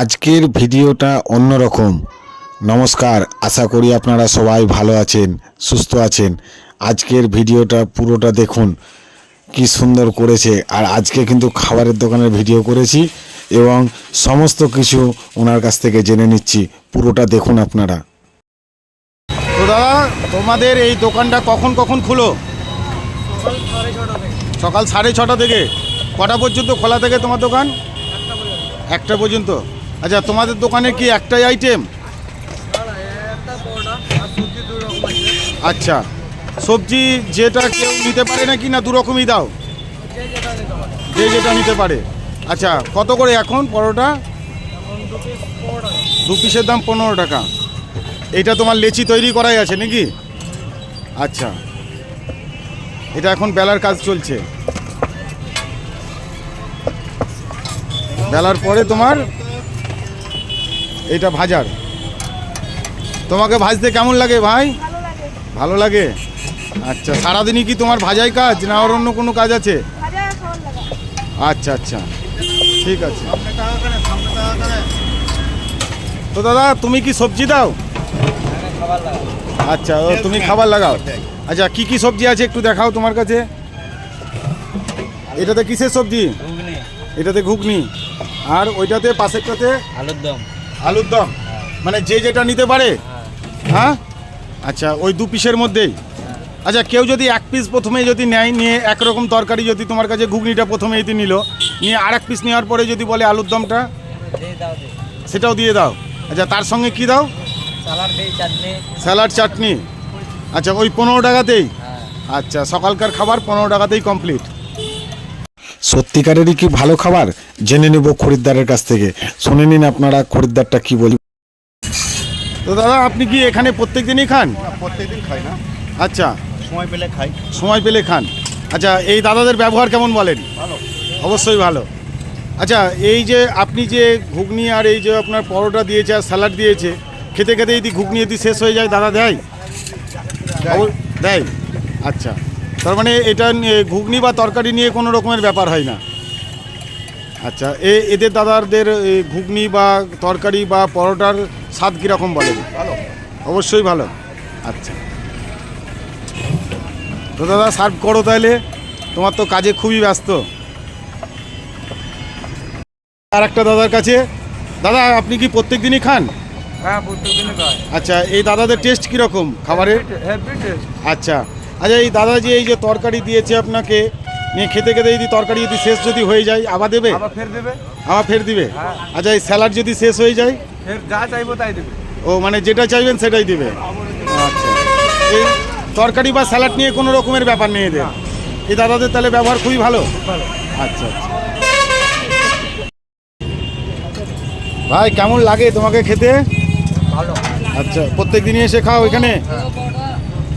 আজকের ভিডিওটা অন্যরকম। নমস্কার, আশা করি আপনারা সবাই ভালো আছেন, সুস্থ আছেন। আজকের ভিডিওটা পুরোটা দেখুন, কি সুন্দর করেছে। আর আজকে কিন্তু খাবারের দোকানের ভিডিও করেছি এবং সমস্ত কিছু ওনার কাছ থেকে জেনে নিচ্ছি। পুরোটা দেখুন আপনারা। তো দাদা, তোমাদের এই দোকানটা কখন কখন খুলো? সকাল সাড়ে ছটা থেকে। কটা পর্যন্ত খোলা থাকে তোমার দোকান? একটা পর্যন্ত। আচ্ছা তোমাদের দোকানে কি একটাই আইটেম আচ্ছা সবজি যেটা কেউ নিতে পারে নাকি না দু রকমই দাও? যে যেটা নিতে পারে। আচ্ছা কত করে এখন পরোটা? দু পিসের দাম পনেরো টাকা। এটা তোমার লেচি তৈরি করাই আছে নাকি? আচ্ছা এটা এখন বেলার কাজ চলছে। বেলার পরে তোমার এটা ভাজার। তোমাকে ভাজতে কেমন লাগে ভাই? ভালো লাগে? আচ্ছা সারাদিনই কি তোমার ভাজাই কাজ না আর অন্য কোনো কাজ আছে? আচ্ছা আচ্ছা ঠিক আছে। তো দাদা তুমি কি সবজি দাও? আচ্ছা ও তুমি খাবার লাগাও। আচ্ছা কি কি সবজি আছে একটু দেখাও তোমার কাছে? এটাতে কিসের সবজি? এটাতে ঘুগনি। আর ওইটাতে পাশেরটাতে? আলুর দম। আলুর দম? মানে যে যেটা নিতে পারে? হ্যাঁ? আচ্ছা ওই দু পিসের মধ্যেই? আচ্ছা কেউ যদি এক পিস প্রথমে যদি নেয় নিয়ে একরকম তরকারি যদি তোমার কাছে ঘুগনিটা প্রথমে এতে নিল নিয়ে আর এক পিস নেওয়ার পরে যদি বলে আলুর দমটা সেটাও দিয়ে দাও। আচ্ছা তার সঙ্গে কি দাও? স্যালাড চাটনি। আচ্ছা ওই পনেরো টাকাতেই? হ্যাঁ। আচ্ছা সকালকার খাবার পনেরো টাকাতেই কমপ্লিট। সত্যিকারেরই কি ভালো খাবার? জেনে নেব খরিদ্দারের কাছ থেকে। শুনে নিন আপনারা খরিদ্দারটা কি বলি। তো দাদা আপনি কি এখানে প্রত্যেক দিনই খান প্রত্যেকদিন খাই না। আচ্ছা। সময় পেলে খাই। সময় পেলে খান। আচ্ছা এই দাদাদের ব্যবহার কেমন বলেন? ভালো। অবশ্যই ভালো। আচ্ছা এই যে আপনি যে ঘুগনি আর এই যে আপনার পরোটা দিয়েছে আর স্যালাড দিয়েছে খেতে খেতে যদি ঘুগনি যদি শেষ হয়ে যায় দাদা দেয়? দেয়। আচ্ছা। তার মানে এটা ঘুগনি বা তরকারি নিয়ে কোনো রকমের ব্যাপার হয় না। আচ্ছা এ এদের দাদাদের ঘুগনি বা তরকারি বা পরোটার স্বাদ কীরকম বলেন? ভালো। অবশ্যই ভালো। আচ্ছা। তো দাদা সার্ভ করো তাহলে। তোমার তো কাজে খুবই ব্যস্ত। আর একটা দাদার কাছে। দাদা আপনি কি প্রত্যেক দিনই খান? হ্যাঁ খাই। আচ্ছা এই দাদাদের টেস্ট কীরকম খাবারের? আচ্ছা। আচ্ছা এই দাদা যে এই যে তরকারি দিয়েছে আপনাকে নিয়ে খেতে খেতে যদি তরকারি যদি শেষ যদি হয়ে যায় আবার দেবে? আবার ফের দেবে। আবার ফের দিবে? হ্যাঁ। আচ্ছা এই স্যালাড যদি শেষ হয়ে যায়? ফের যা চাইব তাই দেবে। ও মানে যেটা চাইবেন সেটাই দিবে? আচ্ছা। এই তরকারি বা স্যালাড নিয়ে কোনো রকমের ব্যাপার নেই এদের? এই দাদাদের তাহলে ব্যবহার খুবই ভালো? ভালো। আচ্ছা আচ্ছা। ভাই কেমন লাগে তোমাকে খেতে? ভালো। আচ্ছা প্রত্যেক দিনই এসে খাও এখানে?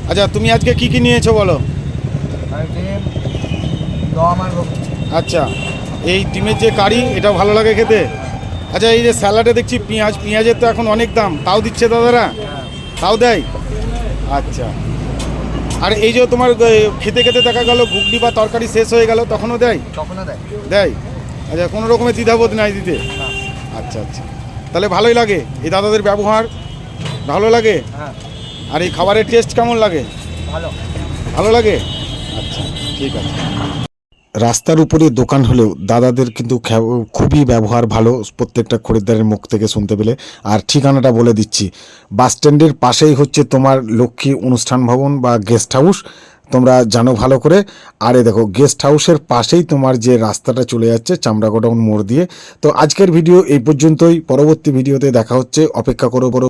আচ্ছা তুমি আজকে কি কি নিয়েছো বলো? আচ্ছা এই ডিমের যে কারি এটা ভালো লাগে খেতে? আচ্ছা এই যে স্যালাডে দেখছি পেঁয়াজ পেঁয়াজের তো এখন অনেক দাম। তাও দিচ্ছে দাদারা? তাও দেয়? আচ্ছা। আর এই যে তোমার খেতে খেতে দেখা গেল ঘুগনি বা তরকারি শেষ হয়ে গেল তখনও দেয়? তখনও দেয়। দেয়? আচ্ছা কোনো রকমের দ্বিধাবোধ নাই দিতে? আচ্ছা আচ্ছা। তাহলে ভালোই লাগে এই দাদাদের ব্যবহার? ভালো লাগে? হ্যাঁ। আর এই খাবারের টেস্ট কেমন লাগে? ভালো। ভালো লাগে? আচ্ছা। ঠিক আছে। রাস্তার উপরে দোকান হলেও দাদাদের কিন্তু খুবই ব্যবহার ভালো প্রত্যেকটা খরিদ্দারের মুখ থেকে শুনতে পেলে। আর ঠিকানাটা বলে দিচ্ছি। বাস স্ট্যান্ডের পাশেই হচ্ছে তোমার লক্ষ্মী অনুষ্ঠান ভবন বা গেস্ট হাউস তোমরা জানো ভালো করে। আরে দেখো গেস্ট হাউসের পাশেই তোমার যে রাস্তাটা চলে যাচ্ছে চামড়া গোডাউন মোড় দিয়ে। তো আজকের ভিডিও এই পর্যন্তই। পরবর্তী ভিডিওতে দেখা হচ্ছে। অপেক্ষা করো করো।